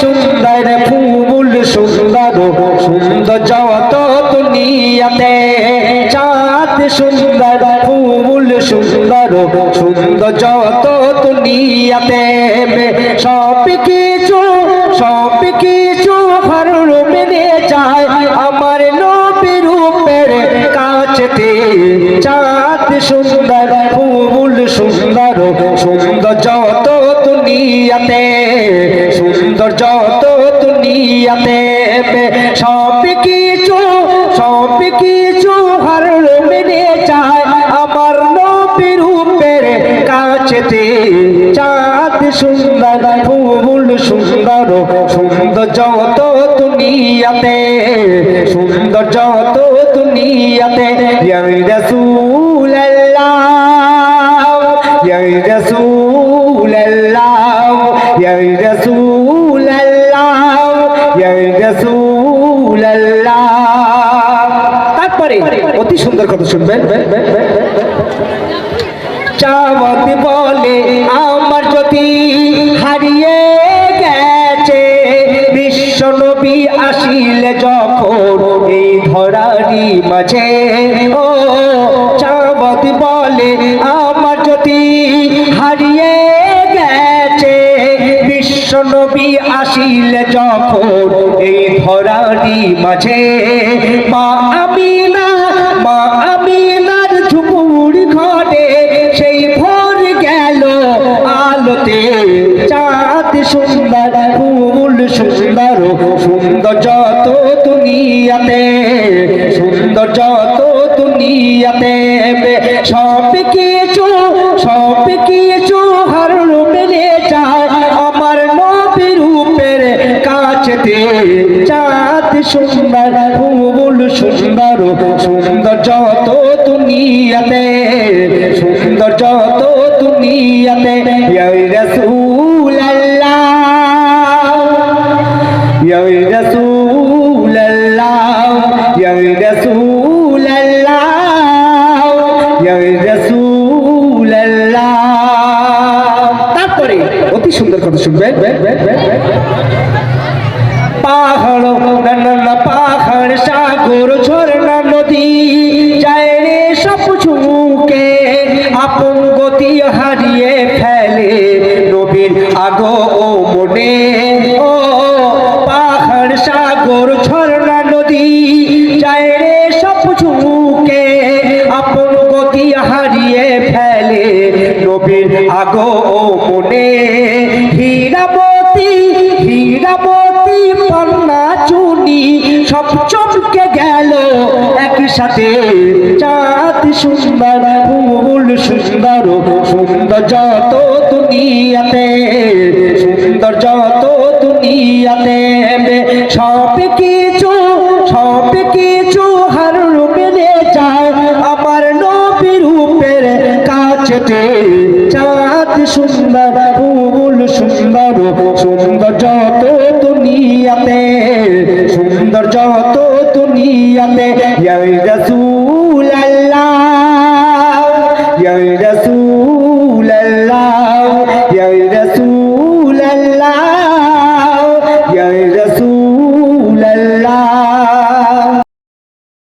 সুন্দর ফুল, সুন্দর সুন্দর যত দুনিয়াতে। চাঁদ সুন্দর ফুল, সুন্দর সুন্দর যত দুনিয়াতে। সব কিছু সব কিছু ভালো মেনে যায় আমার নবী রূপের কাছেতে চাঁদ সুন্দর ফুল, সুন্দর সুন্দর যত দুনিয়াতে। কিছু হার মেনে চায় আমার নবীর রূপের কাছেতে চাঁদ সুন্দর, ফুল সুন্দর সুন্দর যত দুনিয়াতে, সুন্দর যত দুনিয়াতে ইয়া তারপরে অতি সুন্দর কথা শুনবেন। চাওয়াত বলে আমার যদি হারিয়ে গেছে। বিশ্ব নবী আসিলে যখন এই ধরারি মাঝে। ও চাওয়াত বলে আমার যদি হারিয়ে গেছে। বিশ্ব নবী আসিলে যখন এই ধরারি মাঝে। মা আমিনা দুনিয়াতে, সুন্দর যত দুনিয়াতে সব কিছু সব কিছু হর মেলে যায়। আমার নবী রূপের কাছেতে চাঁদ সুন্দর, ফুল সুন্দর সুন্দর যত দুনিয়াতে, সুন্দর যত দুনিয়াতে, ইয়া রাসূলুল্লাহ ইয়া রাসূলুল্লাহ তারপরে অতি সুন্দর কথা শুনবেন গতি হারিয়ে ফেলে। নবীর আগো মনে হীরাবতী হীরাবতী পান্না চুনি সব চমকে গেল। একসাথে চাঁদ সুন্দর, ফুল সুন্দর সুন্দর যত দুনিয়াতে, সুন্দর যত দুনিয়াতে, সব কিছু কাছেতে চাঁদ সুন্দর, ফুল সুন্দর সুন্দর যত দুনিয়াতে, সুন্দর যত দুনিয়াতে ইয়া রাসূলুল্লাহ ইয়া রাসূল